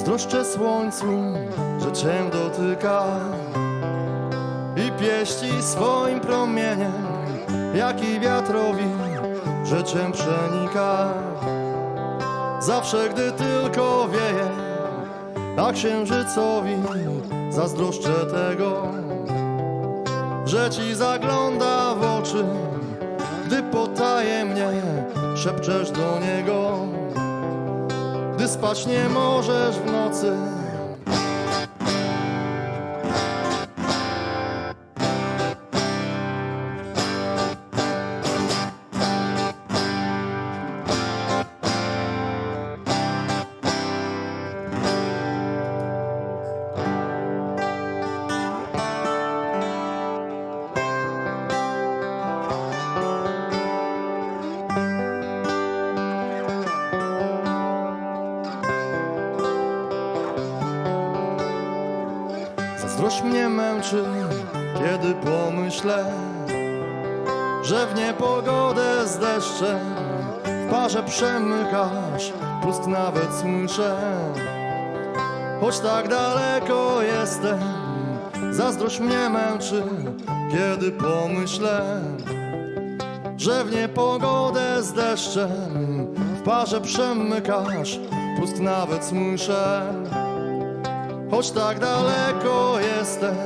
Zazdroszczę słońcu, że cię dotyka i pieści swoim promieniem, jak i wiatrowi, że cię przenika. Zawsze, gdy tylko wieje, a księżycowi zazdroszczę tego, że ci zagląda w oczy, gdy potajemnie szepczesz do niego, spać nie możesz w nocy. Zazdrość mnie męczy, kiedy pomyślę, że w niepogodę z deszczem w parze przemykasz, pust nawet słyszę. Choć tak daleko jestem, zazdrość mnie męczy, kiedy pomyślę, że w niepogodę z deszczem w parze przemykasz, pust nawet słyszę. Choć tak daleko jestem,